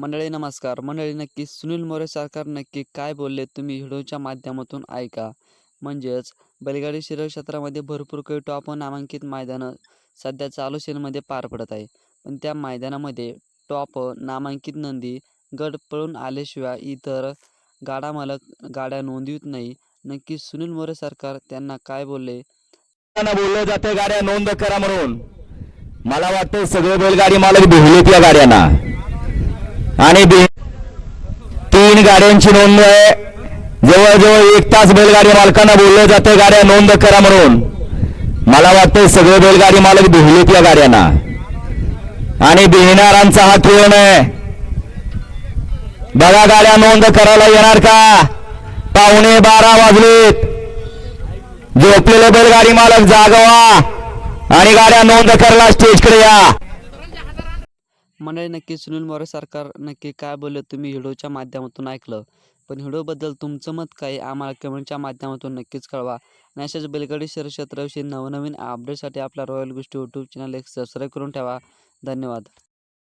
मंडळी नमस्कार. मंडळी नक्की सुनील मोरे सरकार नक्की काय बोलले तुम्ही व्हिडिओच्या माध्यमातून ऐका. म्हणजेच बैलगाडी शरीर क्षेत्रामध्ये भरपूर काही टॉप नामांकित मैदानं सध्या चालू सेलमध्ये पार पडत आहे. पण त्या मैदानामध्ये टॉप नामांकित नंदी गड पळून आल्याशिवाय इतर गाडा मालक गाड्या नोंदवित नाही. नक्की सुनील मोरे सरकार त्यांना काय बोलले? त्यांना बोललं जाते गाड्या नोंद करा म्हणून. मला वाटतं सगळे बैलगाडी मालक भिवलेत या गाड्यांना. आणि तीन गाड्यांची नोंद आहे. जवळजवळ एक तास बैलगाडी मालकांना बोललं जाते गाड्या नोंद करा म्हणून. मला वाटतं सगळे बैलगाडी मालक बिहलेत या गाड्यांना. आणि बिहणारांचा हा कोण आहे. बघा गाड्या नोंद करायला येणार का? पावणे बारा वाजलेत. झोपलेले बैलगाडी मालक जागवा. आणि गाड्या नोंद करायला स्टेजकडे या. मंडळी नक्की सुनील मोरे सरकार नक्की काय बोललं तुम्ही व्हिडिओच्या माध्यमातून ऐकलं. पण व्हिडिओबद्दल तुमचं मत काय आम्हाला कमेंटच्या माध्यमातून नक्कीच कळवा. आणि अशाच बेलगडी शहर क्षेत्राविषयी नवनवीन अपडेटसाठी आपल्या रॉयल गोष्टी यूट्यूब चॅनल एक सबस्क्राईब करून ठेवा. धन्यवाद.